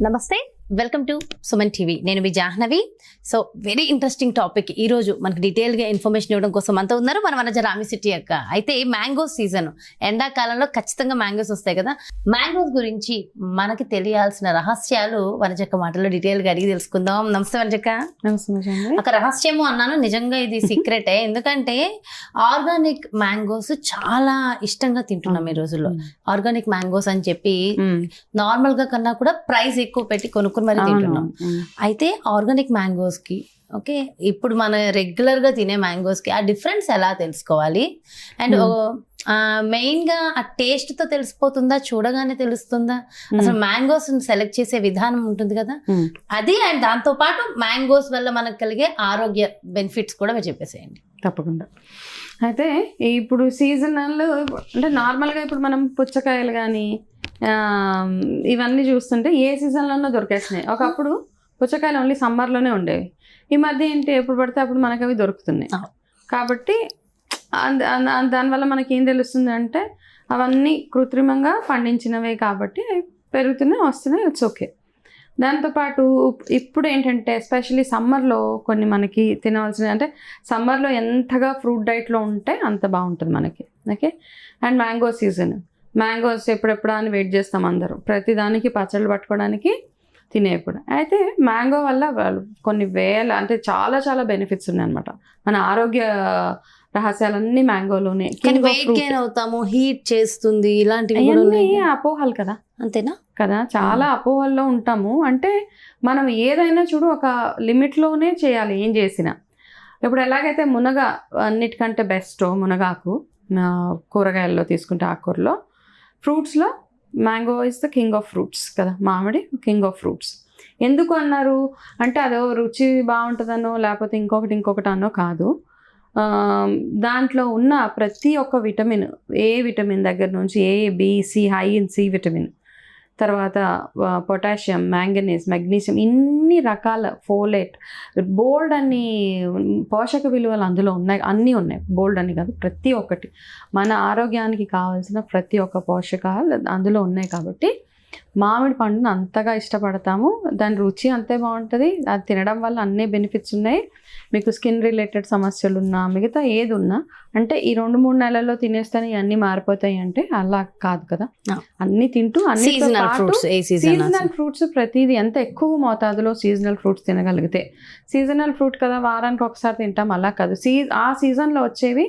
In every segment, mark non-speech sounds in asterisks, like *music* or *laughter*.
నమస్తే. Welcome to Suman TV నేను మీ Jahnavi. So very interesting topic ఈ రోజు మనకి డీటెయిల్గా ఇన్ఫర్మేషన్ ఇవ్వడం కోసం అంతా ఉన్నారు మన వనజ రామి సిటీ యొక్క అయితే మ్యాంగో సీజన్ ఎండాకాలంలో ఖచ్చితంగా మ్యాంగోస్ వస్తాయి కదా. మ్యాంగోస్ గురించి మనకి తెలియాల్సిన రహస్యాలు వనజక్క మాటలో డీటెయిల్గా అడిగి తెలుసుకుందాం. నమస్తే వనజక్క నమస్తే ఒక రహస్యము అన్నాను. నిజంగా ఇది సీక్రెటే ఎందుకంటే ఆర్గానిక్ మ్యాంగోస్ చాలా ఇష్టంగా తింటున్నాం ఈ రోజుల్లో. ఆర్గానిక్ మ్యాంగోస్ అని చెప్పి నార్మల్గా కన్నా కూడా ప్రైస్ ఎక్కువ పెట్టి కొనుక్కుని మరి తింటున్నాం అయితే ఆర్గానిక్ మ్యాంగోస్కి ఓకే ఇప్పుడు మన రెగ్యులర్గా తినే మ్యాంగోస్కి ఆ డిఫరెన్స్ ఎలా తెలుసుకోవాలి? అండ్ మెయిన్గా ఆ టేస్ట్తో తెలిసిపోతుందా చూడగానే తెలుస్తుందా? అసలు మ్యాంగోస్ సెలెక్ట్ చేసే విధానం ఉంటుంది కదా. అది అండ్ దాంతో పాటు మ్యాంగోస్ వల్ల మనకు కలిగే ఆరోగ్య బెనిఫిట్స్ కూడా మీరు చెప్పేసేయండి. తప్పకుండా. అయితే ఇప్పుడు సీజనల్ అంటే నార్మల్గా ఇప్పుడు మనం పుచ్చకాయలు కానీ ఇవన్నీ చూస్తుంటే ఏ సీజన్లోనో దొరికేస్తున్నాయి ఒకప్పుడు పుచ్చకాయలు ఓన్లీ సమ్మర్లోనే ఉండేవి. ఈ మధ్య ఏంటి? ఎప్పుడు పడితే అప్పుడు మనకు అవి దొరుకుతున్నాయి. కాబట్టి దానివల్ల మనకి ఏం తెలుస్తుంది అంటే అవన్నీ కృత్రిమంగా పండించినవే కాబట్టి పెరుగుతున్నాయి వస్తున్నాయి ఇట్స్ ఓకే దాంతోపాటు ఇప్పుడు ఏంటంటే ఎస్పెషలీ సమ్మర్లో కొన్ని మనకి తినవలసిన అంటే సమ్మర్లో ఎంతగా ఫ్రూట్ డైట్లో ఉంటే అంత బాగుంటుంది మనకి. Okay and mango season mangoes ఎప్పుడెప్పుడు అని వెయిట్ చేస్తాం అందరూ. ప్రతిదానికి పచ్చళ్ళు పట్టుకోవడానికి తినేప్పుడు అయితే మ్యాంగో వల్ల వాళ్ళు కొన్ని వేల అంటే చాలా చాలా బెనిఫిట్స్ ఉన్నాయి అనమాట మన ఆరోగ్య రహస్యాలన్నీ మ్యాంగోలోనే. వెయిట్. గెయిన్ అవుతాము హీట్ చేస్తుంది ఇలాంటివి. అపోహలు కదా. అంతేనా? కదా చాలా అపోహల్లో ఉంటాము. అంటే మనం ఏదైనా చూడు ఒక లిమిట్లోనే చేయాలి ఏం చేసినా. ఇప్పుడు ఎలాగైతే మునగ అన్నిటికంటే బెస్ట్ మునగాకు కూరగాయల్లో తీసుకుంటే ఆకుకూరలో ఫ్రూట్స్లో mango is the king of fruits కదా మామిడి కింగ్ ఆఫ్ ఫ్రూట్స్. ఎందుకు అన్నారు? అంటే అదో రుచి బాగుంటుందనో లేకపోతే ఇంకొకటి ఇంకొకటి అనో కాదు. దాంట్లో ఉన్న ప్రతి ఒక్క విటమిన్ ఏ విటమిన్ దగ్గర నుంచి A B high in C vitamin తర్వాత పొటాషియం మ్యాంగనీస్ మెగ్నీషియం ఇన్ని రకాల ఫోలేట్ బోల్డ్ అన్ని పోషక విలువలు అందులో ఉన్నాయి. అన్నీ ఉన్నాయి. బోల్డ్ అని కాదు ప్రతి ఒక్కటి. మన ఆరోగ్యానికి కావాల్సిన ప్రతి ఒక్క పోషకాలు అందులో ఉన్నాయి కాబట్టి మామిడి పండును అంతగా ఇష్టపడతాము. దాని రుచి అంతే బాగుంటుంది. అది తినడం వల్ల అన్ని బెనిఫిట్స్ ఉన్నాయి. మీకు స్కిన్ రిలేటెడ్ సమస్యలు ఉన్నా మిగతా ఏది ఉన్నా అంటే ఈ రెండు మూడు నెలల్లో తినేస్తేనే ఇవన్నీ మారిపోతాయి అంటే అలా కాదు కదా. అన్ని తింటూ అన్ని ఫ్రూట్స్ సీజనల్ ఫ్రూట్స్ ప్రతిదీ ఎంత ఎక్కువ మోతాదులో సీజనల్ ఫ్రూట్స్ తినగలిగితే. సీజనల్ ఫ్రూట్ కదా వారానికి ఒకసారి తింటాం అలా కాదు. సీ ఆ సీజన్లో వచ్చేవి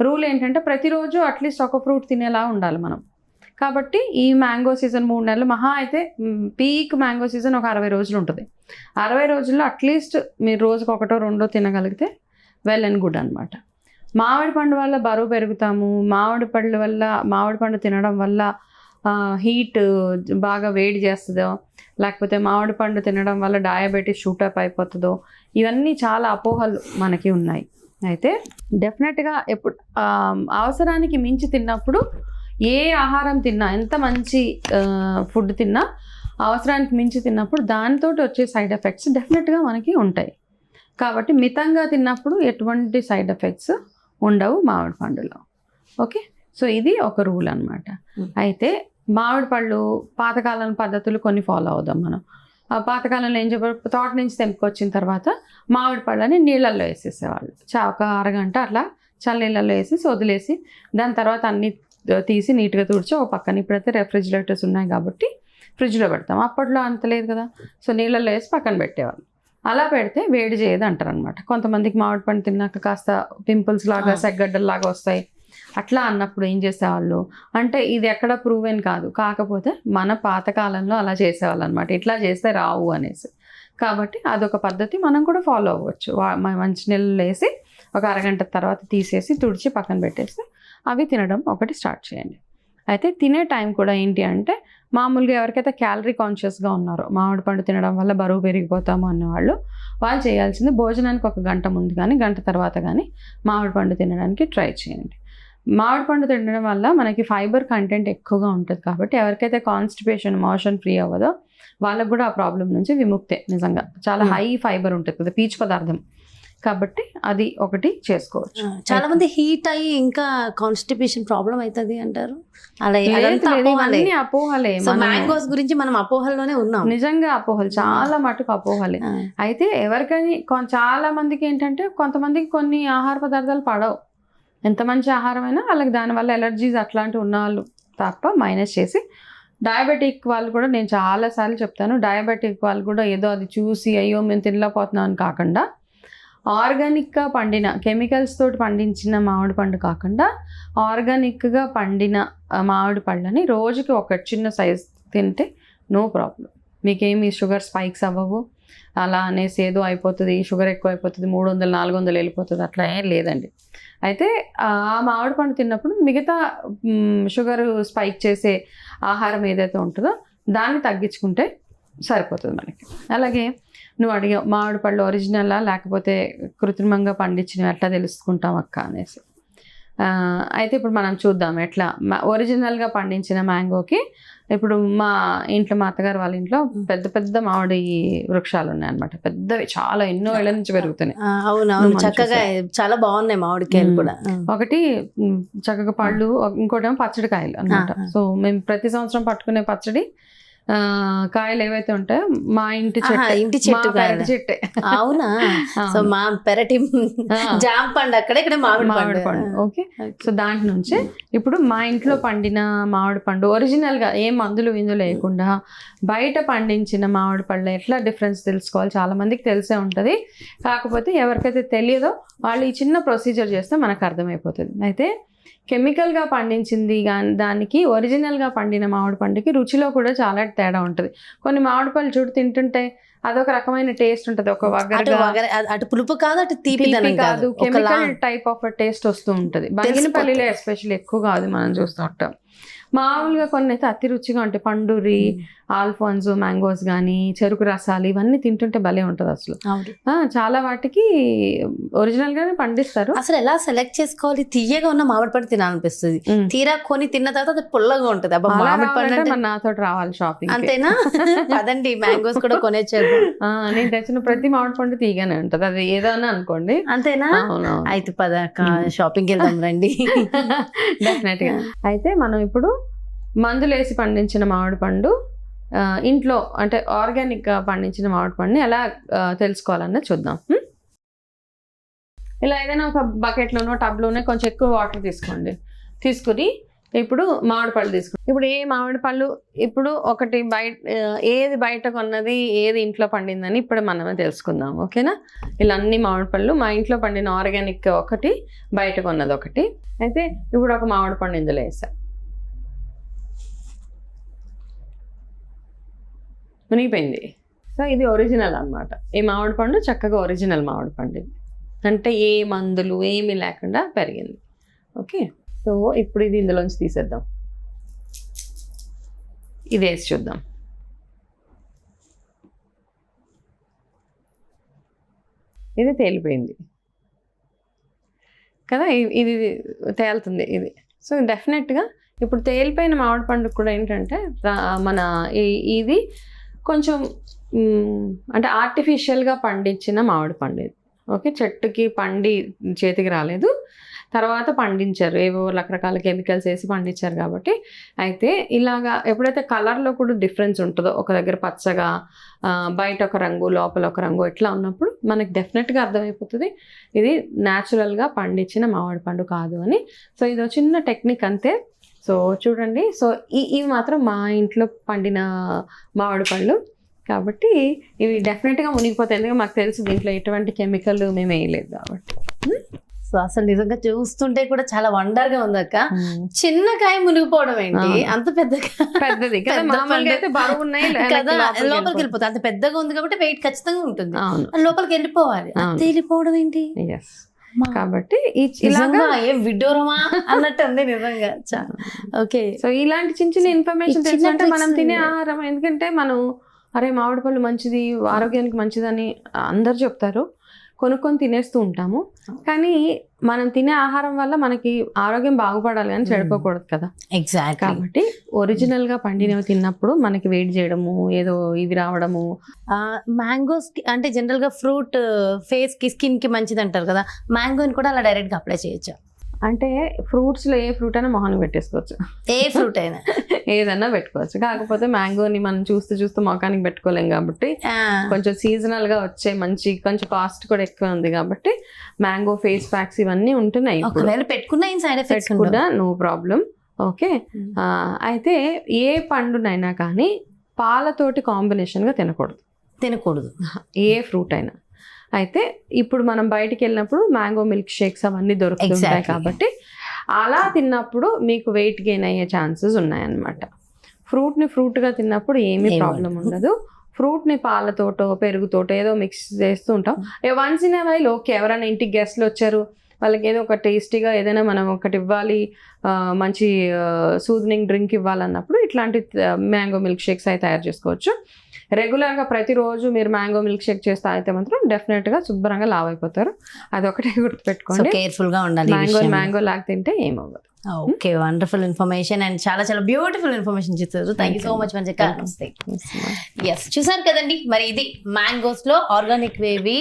రూల్ ఏంటంటే ప్రతిరోజు అట్లీస్ట్ ఒక ఫ్రూట్ తినేలా ఉండాలి మనం. కాబట్టి ఈ మ్యాంగో సీజన్ మూడు నెలలు మహా అయితే పీక్ మ్యాంగో సీజన్ ఒక అరవై రోజులు ఉంటుంది. అరవై రోజుల్లో అట్లీస్ట్ మీరు రోజుకు ఒకటో రెండో తినగలిగితే వెల్ అండ్ గుడ్ అనమాట మామిడి పండు వల్ల బరువు పెరుగుతాము. మామిడి పళ్ళు వల్ల మామిడి పండు తినడం వల్ల హీట్ బాగా వేడి చేస్తుందో లేకపోతే మామిడి పండు తినడం వల్ల డయాబెటీస్ షూటప్ అయిపోతుందో ఇవన్నీ చాలా అపోహలు మనకి ఉన్నాయి. అయితే డెఫినెట్గా ఎప్పుడు అవసరానికి మించి తిన్నప్పుడు ఏ ఆహారం తిన్నా ఎంత మంచి ఫుడ్ తిన్నా అవసరానికి మించి తిన్నప్పుడు దానితో వచ్చే సైడ్ ఎఫెక్ట్స్ డెఫినెట్గా మనకి ఉంటాయి. కాబట్టి మితంగా తిన్నప్పుడు ఎటువంటి సైడ్ ఎఫెక్ట్స్ ఉండవు మామిడి పండులో ఓకే? సో ఇది ఒక రూల్ అనమాట. అయితే మామిడి పళ్ళు పాతకాలం పద్ధతులు కొన్ని ఫాలో అవుదాం మనం. ఆ పాతకాలంలో ఏం చెప్పారు? తోట నుంచి తెంపుకొచ్చిన తర్వాత మామిడి పళ్ళని నీళ్ళల్లో వేసేసేవాళ్ళు. చా ఒక అరగంట అట్లా చల్లనీళ్ళల్లో వేసి వదిలేసి దాని తర్వాత అన్ని తీసి నీట్గా తుడిచి ఒక పక్కన ఇప్పుడైతే రెఫ్రిజిరేటర్స్ ఉన్నాయి కాబట్టి ఫ్రిడ్జ్లో పెడతాం. అప్పట్లో అంత లేదు కదా. సో నీళ్ళల్లో వేసి పక్కన పెట్టేవాళ్ళు. అలా పెడితే వేడి చేయదు అంటారు అనమాట కొంతమందికి మామిడి పండు తిన్నాక కాస్త పింపుల్స్ లాగా లాగా వస్తాయి. అట్లా అన్నప్పుడు ఏం చేసేవాళ్ళు? అంటే ఇది ఎక్కడ ప్రూవెన్ కాదు. కాకపోతే మన పాతకాలంలో అలా చేసేవాళ్ళు అనమాట ఇట్లా చేస్తే రావు అనేసి. కాబట్టి అదొక పద్ధతి మనం కూడా ఫాలో అవ్వచ్చు. మంచి నీళ్ళు వేసి ఒక అరగంట తర్వాత తీసేసి తుడిచి పక్కన పెట్టేసి అవి తినడం ఒకటి స్టార్ట్ చేయండి. అయితే తినే టైం కూడా ఏంటి అంటే మామూలుగా ఎవరికైతే క్యాలరీ కాన్షియస్గా ఉన్నారో మామిడి పండు తినడం వల్ల బరువు పెరిగిపోతాము అన్నవాళ్ళు వాళ్ళు చేయాల్సింది భోజనానికి ఒక గంట ముందు కానీ గంట తర్వాత కానీ మామిడి పండు తినడానికి ట్రై చేయండి. మామిడి పండు తినడం వల్ల మనకి ఫైబర్ కంటెంట్ ఎక్కువగా ఉంటుంది కాబట్టి ఎవరికైతే కాన్స్టిపేషన్ మోషన్ ఫ్రీ అవ్వదో వాళ్ళకు కూడా ఆ ప్రాబ్లం నుంచి విముక్తే నిజంగా. చాలా Hmm. హై ఫైబర్ ఉంటుంది కదా పీచు పదార్థం. కాబట్టి అది ఒకటి చేసుకోవచ్చు. చాలా మంది హీట్ అయ్యి ఇంకా కాన్స్టిపేషన్ ప్రాబ్లం అవుతుంది అంటారు. అపోహలే. మ్యాంగోస్ గురించి మనం అపోహల్లోనే ఉన్నాం. నిజంగా అపోహలు చాలా మటుకు అపోహలే. అయితే ఎవరికైనా చాలా మందికి ఏంటంటే కొంతమందికి కొన్ని ఆహార పదార్థాలు పడవు. ఎంత మంచి ఆహారమైనా వాళ్ళకి దానివల్ల ఎలర్జీస్ అట్లాంటివి ఉన్న వాళ్ళు తప్ప మైనస్ చేసి డయాబెటిక్ వాళ్ళు కూడా నేను చాలాసార్లు చెప్తాను. డయాబెటిక్ వాళ్ళు కూడా ఏదో అది చూసి అయ్యో మేము తినలేకపోతున్నాం అని కాకుండా ఆర్గానిక్గా పండిన కెమికల్స్ తోటి పండించిన మామిడి పండు కాకుండా ఆర్గానిక్గా పండిన మామిడి పళ్ళని రోజుకి ఒక చిన్న సైజ్ తింటే నో ప్రాబ్లం. మీకేమి షుగర్ స్పైక్స్ అవ్వవు. అలా అనేసి ఏదో అయిపోతుంది షుగర్ ఎక్కువ అయిపోతుంది మూడు వందలు నాలుగు వందలు వెళ్ళిపోతుంది అట్లా ఏం లేదండి. అయితే ఆ మామిడి పండు తిన్నప్పుడు మిగతా షుగర్ స్పైక్ చేసే ఆహారం ఏదైతే ఉంటుందో దాన్ని తగ్గించుకుంటే సరిపోతుంది మనకి. అలాగే నువ్వు అడిగావు మామిడి పళ్ళు ఒరిజినలా లేకపోతే కృత్రిమంగా పండించినవి ఎట్లా తెలుసుకుంటాం అక్క అనేసి. ఆ, అయితే ఇప్పుడు మనం చూద్దాం ఎట్లా. ఒరిజినల్గా పండించిన మ్యాంగోకి ఇప్పుడు మా ఇంట్లో మా అత్తగారు వాళ్ళ ఇంట్లో పెద్ద పెద్ద మామిడి వృక్షాలు ఉన్నాయన్నమాట పెద్దవి చాలా ఎన్నో ఏళ్ళ నుంచి పెరుగుతున్నాయి. ఆ, అవును అవును నువ్వు మంచి చక్కగా చాలా బాగున్నాయి మామిడికాయలు మ్మ్. కూడా. ఒకటి చక్కగా పళ్ళు ఇంకోటేమో పచ్చడి కాయలు అన్నమాట ఆహా. సో మేము ప్రతి సంవత్సరం పట్టుకునే పచ్చడి కాయలు ఏవైతే ఉంటాయో మా ఇంటి చెట్టు. ఇంటి చెట్టు పెరటి. చెట్టే. అవునా? *laughs* సో. మా పెరటి. జామ పండు అక్కడ ఇక్కడ మామిడి మామిడి పండు. పండు ఓకే. సో దాంట్ నుంచి ఇప్పుడు మా ఇంట్లో పండిన మామిడి పండు ఒరిజినల్గా ఏ మందులు విందులు లేకుండా బయట పండించిన మామిడి పళ్ళు ఎట్లా డిఫరెన్స్ తెలుసుకోవాలి? చాలా మందికి తెలిసే ఉంటది. కాకపోతే ఎవరికైతే తెలియదో వాళ్ళు ఈ చిన్న ప్రొసీజర్ చేస్తే మనకు అర్థమైపోతుంది. అయితే chemical గా పండించింది దానికి original గా పండిన మామిడి పండుకి రుచిలో కూడా చాలా తేడా ఉంటుంది. కొన్ని మామిడి పళ్ళు చూడు తింటుంటే అదొక రకమైన టేస్ట్ ఉంటుంది. ఒక అటు పులుపు కాదు అటు తీపి కాదు. కాదు. కెమికల్ టైప్ ఆఫ్ టేస్ట్ వస్తూ ఉంటుంది. బంగినపల్లిలో ఎస్పెషల్లీ ఎక్కువ కాదు మనం చూస్తూ ఉంటాం మామూలుగా కొన్ని అయితే అతి రుచిగా ఉంటాయి. పండూరి ఆల్ఫోన్స్ మ్యాంగోస్ కానీ చెరుకు రసాలు ఇవన్నీ తింటుంటే భలే ఉంటుంది అసలు. చాలా వాటికి ఒరిజినల్ గానే పండిస్తారు. అసలు ఎలా సెలెక్ట్ చేసుకోవాలి? తీయగా ఉన్న మామిడి పండు తినాలనిపిస్తుంది. తీరా కొని తిన్న తర్వాత అది పుల్లగా ఉంటది. అబ్బా మామిడి పండు అంటే నాతో రావాలి షాపింగ్ అంతేనా? పదండి మ్యాంగోస్ కూడా కొనేచ్చేద్దాం. నేను తెచ్చిన ప్రతి మామిడి పండు తీగానే ఉంటది. అది ఏదైనా అనుకోండి. అంతేనా? అయితే పద మ్మ్. షాపింగ్కి వెళ్దాం రండి. *laughs* డెఫినెట్గా. అయితే మనం ఇప్పుడు మందులు వేసి పండించిన మామిడి పండు ఇంట్లో అంటే ఆర్గానిక్గా పండించిన మామిడి పండుని ఎలా తెలుసుకోవాలన్నా తెలుసుకోవాలన్నది చూద్దాం. ఇలా ఏదైనా ఒక బకెట్లోనో టబ్లోనే కొంచెం ఎక్కువ వాటర్ తీసుకోండి. తీసుకుని ఇప్పుడు మామిడి పళ్ళు తీసుకోండి ఇప్పుడు ఏ మామిడి పళ్ళు ఇప్పుడు ఒకటి బయట ఏది బయట కొన్నది ఏది ఇంట్లో పండిందని ఇప్పుడు మనమే తెలుసుకుందాం ఓకేనా? ఇలా అన్ని మామిడి పళ్ళు మా ఇంట్లో పండిన ఆర్గానిక్ ఒకటి బయట కొన్నది ఒకటి. అయితే ఇప్పుడు ఒక మామిడి పండు ఇందులో వేసా. మునిగిపోయింది. సో ఇది ఒరిజినల్ అన్నమాట. ఈ మామిడి పండు చక్కగా ఒరిజినల్ మామిడి పండు ఇది. అంటే ఏ మందులు ఏమీ లేకుండా పెరిగింది. ఓకే? సో ఇప్పుడు ఇది ఇందులోంచి తీసేద్దాం. ఇది వేసి చూద్దాం. ఇది తేలిపోయింది. కదా? ఇది తేలుతుంది ఇది. సో డెఫినెట్గా ఇప్పుడు తేలిపోయిన మామిడి పండుగ కూడా ఏంటంటే మన ఇది కొంచెం అంటే ఆర్టిఫిషియల్గా పండించిన మామిడి పండు ఓకే చెట్టుకి పండి చేతికి రాలేదు. తర్వాత పండించారు. ఏవో రకరకాల కెమికల్స్ వేసి పండించారు కాబట్టి. అయితే ఇలాగా ఎప్పుడైతే కలర్లో కూడా డిఫరెన్స్ ఉంటుందో ఒక దగ్గర పచ్చగా బయట ఒక రంగు లోపల ఒక రంగు ఇట్లా ఉన్నప్పుడు మనకి డెఫినెట్గా అర్థమైపోతుంది. ఇది న్యాచురల్గా పండించిన మామిడి పండు కాదు అని. సో ఇది చిన్న టెక్నిక్ అంతే. సో చూడండి. సో ఈ ఇవి మాత్రం మా ఇంట్లో పండిన మామిడి పళ్ళు కాబట్టి ఇవి డెఫినెట్గా మునిగిపోతాయి. ఎందుకంటే మాకు తెలుసు దీంట్లో ఎటువంటి కెమికల్ మేము వేయలేదు కాబట్టి. సో అసలు నిజంగా చూస్తుంటే కూడా చాలా వండర్గా ఉంది అక్క. చిన్న కాయ మునిగిపోవడం ఏంటి. అంత పెద్దగా పెద్దది. కదా లోపలికి. వెళ్ళిపోతుంది అంత పెద్దగా ఉంది కాబట్టి వెయిట్ ఖచ్చితంగా ఉంటుంది. లోపలికి వెళ్ళిపోవాలి. అవును. వెళ్ళిపోవడం ఏంటి? కాబట్టి ఇలాగా ఏ అన్నట్టు ఉంది నిజంగా. ఓకే. సో ఇలాంటి చిన్న చిన్న ఇన్ఫర్మేషన్ ఈ చిన్న తెలుసు అంటే మనం తినే. ఆహారం ఎందుకంటే మనం అరే మామిడి పళ్ళు మంచిది ఆరోగ్యానికి మంచిదని అందరు చెప్తారు. కొనుక్కొని తినేస్తూ ఉంటాము. కానీ మనం తినే ఆహారం వల్ల మనకి ఆరోగ్యం బాగుపడాలి కానీ చెడిపోకూడదు కదా. ఎగ్జాక్ట్లీ కాబట్టి ఒరిజినల్గా పండినవి తిన్నప్పుడు మనకి వెయిట్ చేయడము ఏదో ఇవి రావడము. మ్యాంగోస్ అంటే జనరల్గా ఫ్రూట్ ఫేస్కి స్కిన్కి మంచిది అంటారు కదా మ్యాంగోని కూడా అలా డైరెక్ట్గా అప్లై చేయొచ్చు? అంటే ఫ్రూట్స్లో ఏ ఫ్రూట్ అయినా మొహానికి పెట్టేసుకోవచ్చు. ఏ ఫ్రూట్ అయినా. ఏదైనా పెట్టుకోవచ్చు. కాకపోతే మ్యాంగోని మనం చూస్తూ చూస్తూ మొఖానికి పెట్టుకోలేం కాబట్టి కొంచెం సీజనల్గా వచ్చే మంచి కొంచెం కాస్ట్ కూడా ఎక్కువ ఉంది కాబట్టి మ్యాంగో ఫేస్ ప్యాక్స్ ఇవన్నీ ఉంటున్నాయి ఇప్పుడు. ఒకవేళ పెట్టుకున్న ఏం సైడ్ ఎఫెక్ట్స్ పెట్టుకున్నా నో ప్రాబ్లం ఓకే అయితే ఏ పండునైనా కానీ పాలతోటి కాంబినేషన్గా తినకూడదు. తినకూడదు. ఏ ఫ్రూట్ అయినా. అయితే ఇప్పుడు మనం బయటికి వెళ్ళినప్పుడు మ్యాంగో మిల్క్ షేక్స్ అవన్నీ దొరుకుతుంటాయి. కాబట్టి అలా తిన్నప్పుడు మీకు వెయిట్ గెయిన్ అయ్యే ఛాన్సెస్ ఉన్నాయన్నమాట. ఫ్రూట్ని ఫ్రూట్గా తిన్నప్పుడు ఏమీ ఏం ప్రాబ్లం ఉండదు. ఫ్రూట్ని పాలతోటో పెరుగుతోటో ఏదో మిక్స్ చేస్తూ ఉంటాం. వన్స్ ఇన్ వైల్ ఓకే ఎవరైనా ఇంటికి గెస్ట్లు వచ్చారు. వాళ్ళకి ఏదో ఒక టేస్టీగా ఏదైనా మనం ఒకటి ఇవ్వాలి మంచి సూదనింగ్ డ్రింక్ ఇవ్వాలన్నప్పుడు ఇట్లాంటి మ్యాంగో మిల్క్ షేక్స్ అయితే తయారు చేసుకోవచ్చు. రెగ్యులర్గా ప్రతిరోజు మీరు మ్యాంగో మిల్క్ షేక్ చేస్తే అయితే మాత్రం డెఫినెట్గా శుభ్రంగా లావ్ అయిపోతారు. అదొకటే సో గుర్తుపెట్టుకోండి కేర్ఫుల్గా ఉండాలి మ్యాంగో. మ్యాంగో లాగా తింటే ఏమవ్వదు ఓకే వండర్ఫుల్ ఇన్ఫర్మేషన్ అండ్ చాలా చాలా బ్యూటిఫుల్ ఇన్ఫర్మేషన్ ఇచ్చారు థ్యాంక్ యూ సో మచ్ మంచి ఎస్ చూసారు కదండి. మరి ఇది మ్యాంగోస్లో ఆర్గానిక్ వేవి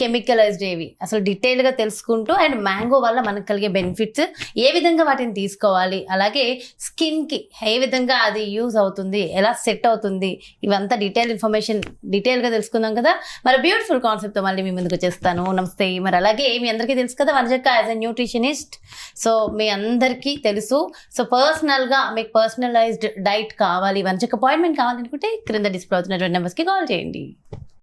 కెమికలైజ్డ్ ఏవి. అసలు డీటెయిల్గా తెలుసుకుంటూ అండ్ మ్యాంగో వల్ల మనకు కలిగే బెనిఫిట్స్ ఏ విధంగా వాటిని తీసుకోవాలి అలాగే స్కిన్కి ఏ విధంగా అది యూజ్ అవుతుంది ఎలా సెట్ అవుతుంది ఇవంతా డీటెయిల్ ఇన్ఫర్మేషన్ డీటెయిల్గా తెలుసుకుందాం కదా. మరి బ్యూటిఫుల్ కాన్సెప్ట్తో మళ్ళీ మీ ముందుకు వచ్చేస్తాను. నమస్తే. మరి అలాగే మీ అందరికీ తెలుసు కదా వనజక్క యాజ్ అ న్యూట్రిషనిస్ట్ సో మీ అందరికీ తెలుసు. సో పర్సనల్గా మీకు పర్సనలైజ్డ్ డైట్ కావాలి వనజక్క అపాయింట్మెంట్ కావాలనుకుంటే క్రింద డిస్ప్లే అవుతున్నటువంటి నెంబర్స్కి కాల్ చేయండి.